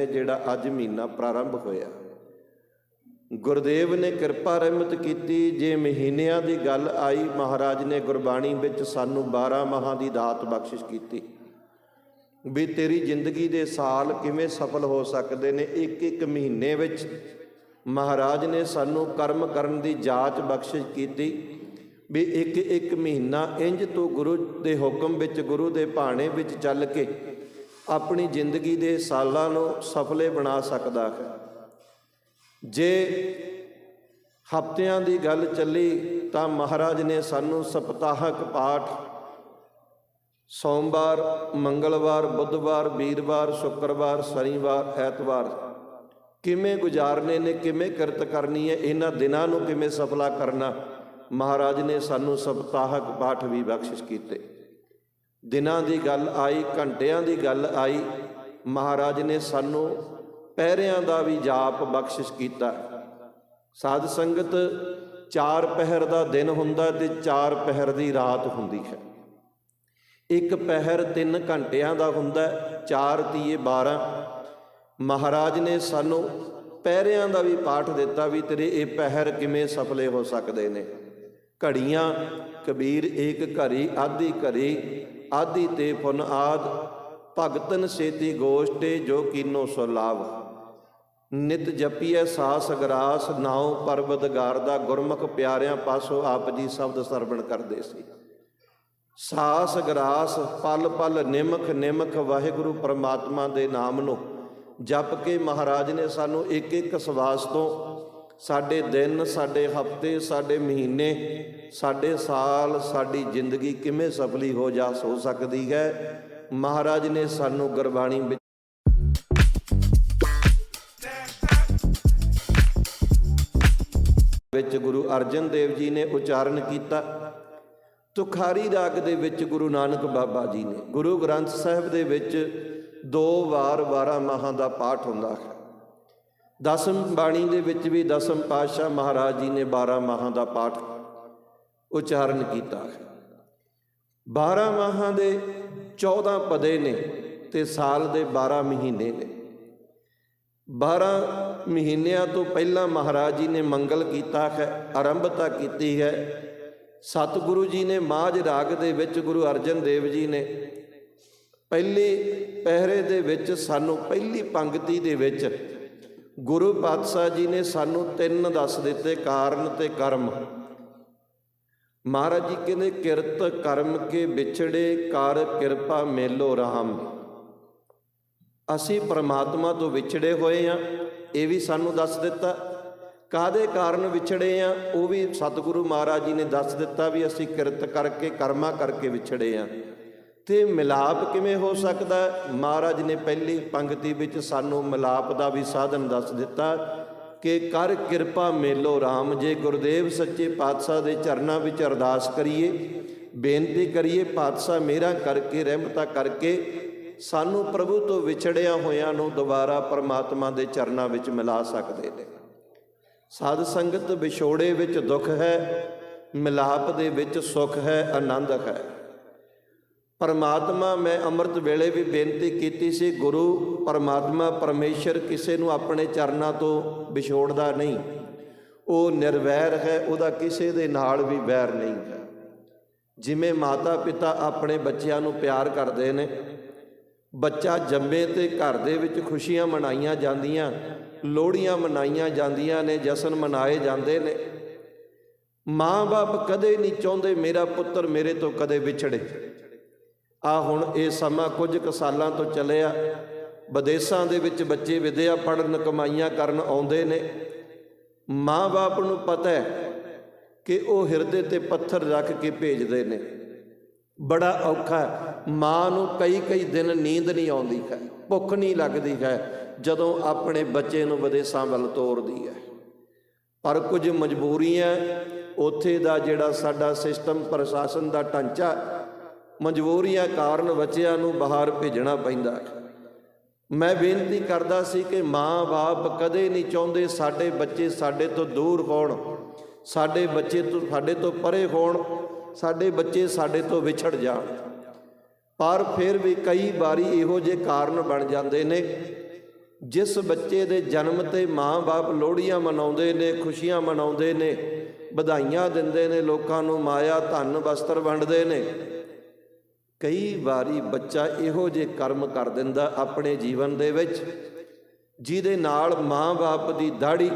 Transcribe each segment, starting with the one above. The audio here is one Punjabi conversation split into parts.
ਨੇ ਜਿਹੜਾ ਅੱਜ ਮਹੀਨਾ ਪ੍ਰਾਰੰਭ ਹੋਇਆ। ਗੁਰਦੇਵ ਨੇ ਕਿਰਪਾ ਰਹਿਮਤ ਕੀਤੀ। ਜੇ ਮਹੀਨਿਆਂ ਦੀ ਗੱਲ ਆਈ, ਮਹਾਰਾਜ ਨੇ ਗੁਰਬਾਣੀ ਵਿੱਚ ਸਾਨੂੰ 12 ਮਾਹਾਂ ਦੀ ਦਾਤ ਬਖਸ਼ਿਸ਼ ਕੀਤੀ। ਵੀ ਤੇਰੀ ਜ਼ਿੰਦਗੀ ਦੇ ਸਾਲ ਕਿਵੇਂ ਸਫਲ ਹੋ ਸਕਦੇ ਨੇ? ਇੱਕ ਇੱਕ ਮਹੀਨੇ ਵਿੱਚ ਮਹਾਰਾਜ ਨੇ ਸਾਨੂੰ ਕਰਮ ਕਰਨ ਦੀ ਜਾਚ ਬਖਸ਼ਿਸ਼ ਕੀਤੀ। ਵੀ ਇੱਕ ਇੱਕ ਮਹੀਨਾ ਇੰਜ ਤੋਂ ਗੁਰੂ ਦੇ ਹੁਕਮ ਵਿੱਚ, ਗੁਰੂ ਦੇ ਭਾਣੇ ਵਿੱਚ ਚੱਲ ਕੇ ਆਪਣੀ ਜ਼ਿੰਦਗੀ ਦੇ ਸਾਲਾਂ ਨੂੰ ਸਫਲੇ ਬਣਾ ਸਕਦਾ ਹੈ। ਜੇ ਹਫ਼ਤਿਆਂ ਦੀ ਗੱਲ ਚੱਲੀ ਤਾਂ ਮਹਾਰਾਜ ਨੇ ਸਾਨੂੰ ਸਪਤਾਹਕ ਪਾਠ ਸੋਮਵਾਰ, ਮੰਗਲਵਾਰ, ਬੁੱਧਵਾਰ, ਵੀਰਵਾਰ, ਸ਼ੁੱਕਰਵਾਰ, ਸ਼ਨੀਵਾਰ, ਐਤਵਾਰ ਕਿਵੇਂ ਗੁਜ਼ਾਰਨੇ ਨੇ, ਕਿਵੇਂ ਕਿਰਤ ਕਰਨੀ ਹੈ, ਇਹਨਾਂ ਦਿਨਾਂ ਨੂੰ ਕਿਵੇਂ ਸਫਲਾ ਕਰਨਾ, ਮਹਾਰਾਜ ਨੇ ਸਾਨੂੰ ਸਪਤਾਹਕ ਪਾਠ ਵੀ ਬਖਸ਼ਿਸ਼ ਕੀਤੇ। ਦਿਨਾਂ ਦੀ ਗੱਲ ਆਈ, ਘੰਟਿਆਂ ਦੀ ਗੱਲ ਆਈ। ਮਹਾਰਾਜ ਨੇ ਸਾਨੂੰ ਪਹਿਰਿਆਂ ਦਾ ਵੀ ਜਾਪ ਬਖਸ਼ਿਸ਼ ਕੀਤਾ। ਸਾਧ ਸੰਗਤ ਚਾਰ ਪਹਿਰ ਦਾ ਦਿਨ ਹੁੰਦਾ ਤੇ ਚਾਰ ਪਹਿਰ ਦੀ ਰਾਤ ਹੁੰਦੀ ਹੈ। ਇੱਕ ਪਹਿਰ 3 ਘੰਟਿਆਂ ਦਾ ਹੁੰਦਾ 4 ਤੀਏ 12 ਮਹਾਰਾਜ ਨੇ ਸਾਨੂੰ ਪਹਿਰਿਆਂ ਦਾ ਵੀ ਪਾਠ ਦਿੱਤਾ ਵੀ ਤੇਰੇ ਇਹ ਪਹਿਰ ਕਿਵੇਂ ਸਫਲੇ ਹੋ ਸਕਦੇ ਨੇ। ਘੜੀਆਂ, ਕਬੀਰ ਏਕ ਘਰੀ ਆਦੀ ਘਰੀ ਆਦੀ ਤੇ ਪੁਨ ਆਦ, ਭਗਤਨ ਸੇਤੀ ਗੋਸ਼ਟੇ ਜੋ ਕੀਨੋ ਸੋ ਲਾਭ ਨਿਤ ਜਪੀਐ ਸਾਸ ਗਰਾਸ, ਨਾਉ ਪਰਬਦਗਾਰ ਦਾ ਗੁਰਮੁਖ ਪਿਆਰਿਆਂ ਪਾਸੋਂ ਆਪ ਜੀ ਸ਼ਬਦ ਸਰਵਣ ਕਰਦੇ ਸੀ। ਸਾਸ ਗਰਾਸ, ਪਲ ਪਲ ਨਿਮਖ ਨਿਮਖ ਵਾਹਿਗੁਰੂ ਪਰਮਾਤਮਾ ਦੇ ਨਾਮ ਨੂੰ ਜਪ ਕੇ ਮਹਾਰਾਜ ਨੇ ਸਾਨੂੰ ਇੱਕ ਇੱਕ ਸਵਾਸ ਤੋਂ ਸਾਡੇ ਦਿਨ, ਸਾਡੇ ਹਫ਼ਤੇ, ਸਾਡੇ ਮਹੀਨੇ, ਸਾਡੇ ਸਾਲ, ਸਾਡੀ ਜ਼ਿੰਦਗੀ ਕਿਵੇਂ ਸਫਲੀ ਹੋ ਜਾ ਹੋ ਸਕਦੀ ਹੈ? ਮਹਾਰਾਜ ਨੇ ਸਾਨੂੰ ਗੁਰਬਾਣੀ ਵਿੱਚ ਵਿੱਚ ਗੁਰੂ ਅਰਜਨ ਦੇਵ ਜੀ ਨੇ ਉਚਾਰਨ ਕੀਤਾ। ਤੁਖਾਰੀ ਰਾਗ ਦੇ ਵਿੱਚ ਗੁਰੂ ਨਾਨਕ ਬਾਬਾ ਜੀ ਨੇ, ਗੁਰੂ ਗ੍ਰੰਥ ਸਾਹਿਬ ਦੇ ਵਿੱਚ ਦੋ ਵਾਰ 12 ਮਾਹਾਂ ਦਾ ਪਾਠ ਹੁੰਦਾ ਹੈ। ਦਸਮ ਬਾਣੀ ਦੇ ਵਿੱਚ ਵੀ ਦਸਮ ਪਾਤਸ਼ਾਹ ਮਹਾਰਾਜ ਜੀ ਨੇ 12 ਮਾਹਾਂ ਦਾ ਪਾਠ ਉਚਾਰਨ ਕੀਤਾ ਹੈ। 12 ਮਾਹਾਂ ਦੇ 14 ਪਦੇ ਨੇ ਤੇ ਸਾਲ ਦੇ 12 ਮਹੀਨੇ ਨੇ। 12 ਮਹੀਨਿਆਂ ਤੋਂ ਪਹਿਲਾਂ ਮਹਾਰਾਜ ਜੀ ਨੇ ਮੰਗਲ ਕੀਤਾ ਹੈ ਆਰੰਭਤਾ ਕੀਤੀ ਹੈ। ਸਤਿਗੁਰੂ ਜੀ ਨੇ ਮਾਝ ਰਾਗ ਦੇ ਵਿੱਚ ਗੁਰੂ ਅਰਜਨ ਦੇਵ ਜੀ ਨੇ ਪਹਿਲੇ ਪਹਿਰੇ ਦੇ ਵਿੱਚ ਸਾਨੂੰ ਪਹਿਲੀ ਪੰਕਤੀ ਦੇ ਵਿੱਚ ਗੁਰੂ ਪਾਤਸ਼ਾਹ ਜੀ ਨੇ ਸਾਨੂੰ ਤਿੰਨ ਦੱਸ ਦਿੱਤੇ, ਕਾਰਨ ਤੇ ਕਰਮ। ਮਹਾਰਾਜ ਜੀ ਕਹਿੰਦੇ, ਕਿਰਤ ਕਰਮ ਕੇ ਵਿਛੜੇ, ਕਰ ਕਿਰਪਾ ਮੇਲੋ ਰਾਮ। ਅਸੀਂ ਪ੍ਰਮਾਤਮਾ ਤੋਂ ਵਿਛੜੇ ਹੋਏ ਆ, ਇਹ ਵੀ ਸਾਨੂੰ ਦੱਸ ਦਿੱਤਾ। ਕਾਦੇ ਕਾਰਨ ਵਿਛੜੇ ਆ, ਉਹ ਵੀ ਸਤਿਗੁਰੂ ਮਹਾਰਾਜ ਜੀ ਨੇ ਦੱਸ ਦਿੱਤਾ ਵੀ ਅਸੀਂ ਕਿਰਤ ਕਰਕੇ, ਕਰਮਾ ਕਰਕੇ ਵਿਛੜੇ ਆ। ਤੇ ਮਿਲਾਪ ਕਿਵੇਂ ਹੋ ਸਕਦਾ? ਮਹਾਰਾਜ ਨੇ ਪਹਿਲੀ ਪੰਕਤੀ ਵਿੱਚ ਸਾਨੂੰ ਮਿਲਾਪ ਦਾ ਵੀ ਸਾਧਨ ਦੱਸ ਦਿੱਤਾ ਕਿ ਕਰ ਕਿਰਪਾ ਮੇਲੋ RAM ਜੇ ਗੁਰਦੇਵ ਸੱਚੇ ਪਾਤਸ਼ਾਹ ਦੇ ਚਰਨਾਂ ਵਿੱਚ ਅਰਦਾਸ ਕਰੀਏ, ਬੇਨਤੀ ਕਰੀਏ, ਪਾਤਸ਼ਾਹ ਮੇਰਾ ਕਰਕੇ, ਰਹਿਮਤਾ ਕਰਕੇ ਸਾਨੂੰ ਪ੍ਰਭੂ ਤੋਂ ਵਿਛੜਿਆ ਹੋਇਆਂ ਨੂੰ ਦੁਬਾਰਾ ਪਰਮਾਤਮਾ ਦੇ ਚਰਨਾਂ ਵਿੱਚ ਮਿਲਾ ਸਕਦੇ ਨੇ। ਸਾਧ ਸੰਗਤ ਵਿਛੋੜੇ ਵਿੱਚ ਦੁੱਖ ਹੈ, ਮਿਲਾਪ ਦੇ ਵਿੱਚ ਸੁੱਖ ਹੈ, ਆਨੰਦ ਹੈ। ਪਰਮਾਤਮਾ, ਮੈਂ ਅੰਮ੍ਰਿਤ ਵੇਲੇ ਵੀ ਬੇਨਤੀ ਕੀਤੀ ਸੀ, ਗੁਰੂ ਪਰਮਾਤਮਾ ਪਰਮੇਸ਼ਰ ਕਿਸੇ ਨੂੰ ਆਪਣੇ ਚਰਨਾਂ ਤੋਂ ਵਿਛੋੜਦਾ ਨਹੀਂ। ਉਹ ਨਿਰਵੈਰ ਹੈ, ਉਹਦਾ ਕਿਸੇ ਦੇ ਨਾਲ ਵੀ ਵੈਰ ਨਹੀਂ ਹੈ। ਜਿਵੇਂ ਮਾਤਾ ਪਿਤਾ ਆਪਣੇ ਬੱਚਿਆਂ ਨੂੰ ਪਿਆਰ ਕਰਦੇ ਨੇ, ਬੱਚਾ ਜੰਮੇ ਤੇ ਘਰ ਦੇ ਵਿੱਚ ਖੁਸ਼ੀਆਂ ਮਨਾਈਆਂ ਜਾਂਦੀਆਂ, ਲੋਹੜੀਆਂ ਮਨਾਈਆਂ ਜਾਂਦੀਆਂ ਨੇ, ਜਸ਼ਨ ਮਨਾਏ ਜਾਂਦੇ ਨੇ। ਮਾਂ-ਬਾਪ ਕਦੇ ਨਹੀਂ ਚਾਹੁੰਦੇ, ਮੇਰਾ ਪੁੱਤਰ ਮੇਰੇ ਤੋਂ ਕਦੇ ਵਿਛੜੇ। ਆ ਹੁਣ ਇਹ ਸਮਾਂ ਕੁਝ ਕੁ ਸਾਲਾਂ ਤੋਂ ਚੱਲਿਆ। ਵਿਦੇਸ਼ਾਂ ਦੇ ਵਿੱਚ ਬੱਚੇ ਵਿਦਿਆ ਪੜ੍ਹਨ, ਕਮਾਈਆਂ ਕਰਨ ਆਉਂਦੇ ਨੇ। ਮਾਂ-ਬਾਪ ਨੂੰ ਪਤਾ ਹੈ ਕਿ ਉਹ ਹਿਰਦੇ ਤੇ ਪੱਥਰ ਰੱਖ ਕੇ ਭੇਜਦੇ ਨੇ। ਬੜਾ ਔਖਾ ਮਾਂ ਨੂੰ ਕਈ ਕਈ ਦਿਨ ਨੀਂਦ ਨਹੀਂ ਆਉਂਦੀ ਹੈ। ਭੁੱਖ ਨਹੀਂ ਲੱਗਦੀ ਹੈ ਜਦੋਂ ਆਪਣੇ ਬੱਚੇ ਨੂੰ ਵਿਦੇਸ਼ਾਂ ਵੱਲ ਤੋਰਦੀ ਹੈ। ਪਰ ਕੁਝ ਮਜਬੂਰੀਆਂ ਉੱਥੇ ਦਾ ਜਿਹੜਾ ਸਾਡਾ ਸਿਸਟਮ ਪ੍ਰਸ਼ਾਸਨ ਦਾ ਢਾਂਚਾ ਮਜਬੂਰੀਆਂ ਕਾਰਨ ਬੱਚਿਆਂ ਨੂੰ ਬਾਹਰ ਭੇਜਣਾ ਪੈਂਦਾ ਹੈ। ਮੈਂ ਬੇਨਤੀ ਕਰਦਾ ਸੀ ਕਿ ਮਾਂ-ਬਾਪ ਕਦੇ ਨਹੀਂ ਚਾਹੁੰਦੇ ਸਾਡੇ ਬੱਚੇ ਸਾਡੇ ਤੋਂ ਦੂਰ ਹੋਣ, ਸਾਡੇ ਬੱਚੇ ਤੋਂ ਸਾਡੇ ਤੋਂ ਪਰੇ ਹੋਣ, ਸਾਡੇ ਬੱਚੇ ਸਾਡੇ ਤੋਂ ਵਿਛੜ ਜਾਣ। ਪਰ ਫਿਰ ਵੀ ਕਈ ਵਾਰੀ ਇਹੋ ਜਿਹੇ ਕਾਰਨ ਬਣ ਜਾਂਦੇ ਨੇ, ਜਿਸ ਬੱਚੇ ਦੇ ਜਨਮ ਤੇ ਮਾਂ-ਬਾਪ ਲੋਹੜੀਆਂ ਮਨਾਉਂਦੇ ਨੇ, ਖੁਸ਼ੀਆਂ ਮਨਾਉਂਦੇ ਨੇ, ਵਧਾਈਆਂ ਦਿੰਦੇ ਨੇ, ਲੋਕਾਂ ਨੂੰ ਮਾਇਆ, ਧਨ, ਵਸਤਰ ਵੰਡਦੇ ਨੇ। ਕਈ ਵਾਰੀ ਬੱਚਾ ਇਹੋ ਜਿਹੇ ਕਰਮ ਕਰ ਦਿੰਦਾ ਆਪਣੇ ਜੀਵਨ ਦੇ ਵਿੱਚ, ਜਿਹਦੇ ਨਾਲ ਮਾਂ-ਬਾਪ ਦੀ ਦਾੜੀ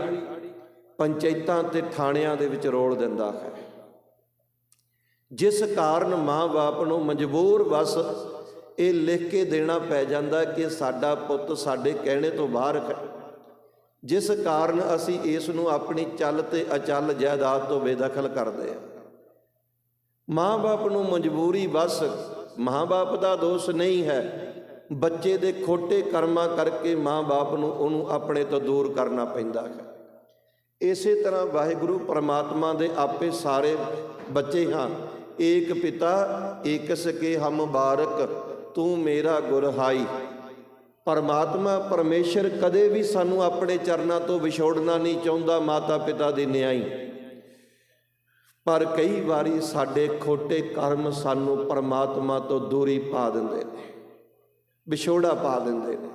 ਪੰਚਾਇਤਾਂ ਤੇ ਥਾਣਿਆਂ ਦੇ ਵਿੱਚ ਰੋਲ ਦਿੰਦਾ ਹੈ। ਜਿਸ ਕਾਰਨ ਮਾਂ-ਬਾਪ ਨੂੰ ਮਜਬੂਰ ਬਸ ਇਹ ਲਿਖ ਕੇ ਦੇਣਾ ਪੈ ਜਾਂਦਾ ਕਿ ਸਾਡਾ ਪੁੱਤ ਸਾਡੇ ਕਹਿਣੇ ਤੋਂ ਬਾਹਰ ਹੈ। ਜਿਸ ਕਾਰਨ ਅਸੀਂ ਇਸ ਨੂੰ ਆਪਣੀ ਚੱਲ ਤੇ ਅਚਲ ਜਾਇਦਾਦ ਤੋਂ ਬੇਦਖਲ ਕਰਦੇ ਹਾਂ। ਮਾਂ-ਬਾਪ ਨੂੰ ਮਜਬੂਰੀ ਬਸ ਮਾਂ-ਬਾਪ ਦਾ ਦੋਸ਼ ਨਹੀਂ ਹੈ। ਬੱਚੇ ਦੇ ਖੋਟੇ ਕਰਮਾਂ ਕਰਕੇ ਮਾਂ-ਬਾਪ ਨੂੰ ਉਹਨੂੰ ਆਪਣੇ ਤੋਂ ਦੂਰ ਕਰਨਾ ਪੈਂਦਾ ਹੈ। ਇਸੇ ਤਰ੍ਹਾਂ ਵਾਹਿਗੁਰੂ ਪਰਮਾਤਮਾ ਦੇ ਆਪੇ ਸਾਰੇ ਬੱਚੇ ਹਾਂ। ਏਕ ਪਿਤਾ, ਏਕ ਸਕੇ ਹਮ ਬਾਰਕ, ਤੂੰ ਮੇਰਾ ਗੁਰ ਹਾਈ। ਪਰਮਾਤਮਾ ਪਰਮੇਸ਼ਰ ਕਦੇ ਵੀ ਸਾਨੂੰ ਆਪਣੇ ਚਰਨਾਂ ਤੋਂ ਵਿਛੋੜਨਾ ਨਹੀਂ ਚਾਹੁੰਦਾ ਮਾਤਾ ਪਿਤਾ ਦੀ ਨਿਆਈ। ਪਰ ਕਈ ਵਾਰੀ ਸਾਡੇ ਖੋਟੇ ਕਰਮ ਸਾਨੂੰ ਪਰਮਾਤਮਾ ਤੋਂ ਦੂਰੀ ਪਾ ਦਿੰਦੇ ਨੇ, ਵਿਛੋੜਾ ਪਾ ਦਿੰਦੇ ਨੇ।